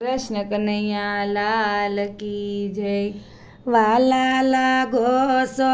કૃષ્ણ કનૈયા લાલ કી જય. વાલા લાગો સો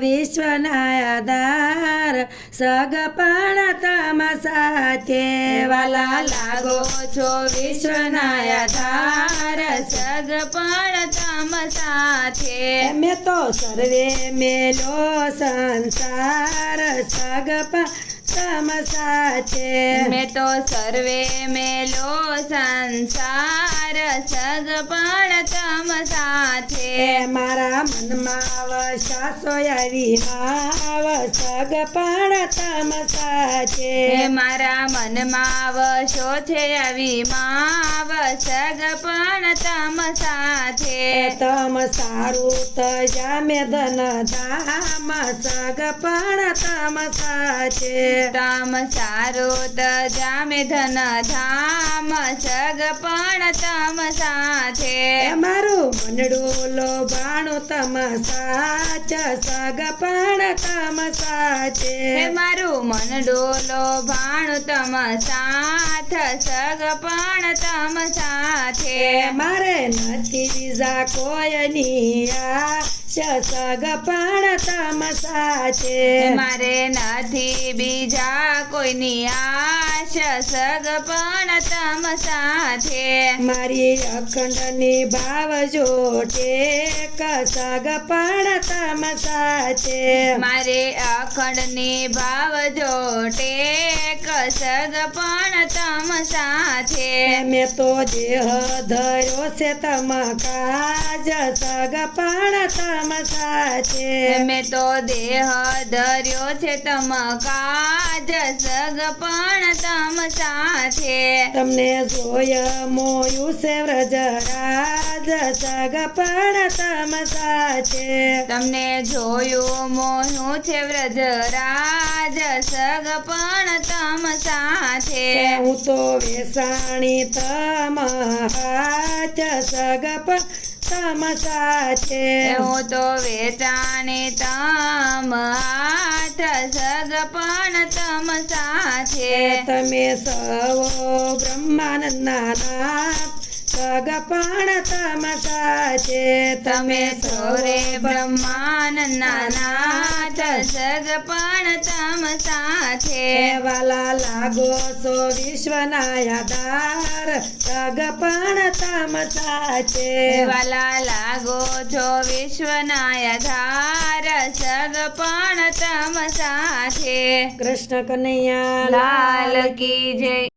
વિશ્વના આધાર સગપણ તમ સાથે. વાલા લાગો છો વિશ્વના આધાર સગપણ તમ સાથે. મેં તો સર્વે મેલો સંસાર, સગપણ તમ સાથે મેં તો સર્વે મેલો સંસાર સગપણ તમ સાથે. મારા મનમાં વસાસો આવી માવ સગપણ તમ સાચે મારા મનમાં વશો છે આવી માવ. સગપણ તમ સાથે. તમ સારું તજા મેં ધન ધામ સગપણ તમ સાથે. તમ સારું તજામે ધન ધામ સગપણ તમ સાથે. મારું મનડું લોભાણું તમ સાચ સગપણ તમ સાથે હે મારું મન ડોલો ભાણ તમ સાથ સગપણ તમ સાથે મારે નથી બીજા કોઈની આશા સગપણ તમ સાથે મારે નથી બીજા કોઈની આશ સગપણ તમસા છે મારી અખંડની ભાવ જોટે સગપણ તમ છે મારે અખંડની ભાવ જોટે કસગ પણ સાથે મેં તો દેહ ધર્યો છે તમ કાજ સગપણ તમ છે મેં તો દેહ ધર્યો છે તમ કાજ સગપણ તમ છે તમને જોય મોયું છે વ્રજરાજ સગપણ તમ સાથે તમને જોયું મોનું છે વ્રજરાજ સગપણ તમ સાથે હું તો વેસાણી તમ સગ પણ તમ સાથે હું તો વેચાણી તમ સગ સગપણ તમ સાથે તમે સવો બ્રહ્માનંદ નાથ સગપણ તમ છે તમે સૌરે બ્રહ્માનંદના નાથ સગપણ તમ સાથે વાલા લાગો છો વિશ્વના આધાર સગપણ તમ સાથે વાલા લાગો છો વિશ્વના આધાર સગપણ તમ સાથે કૃષ્ણ કનૈયા લાલ કી જય.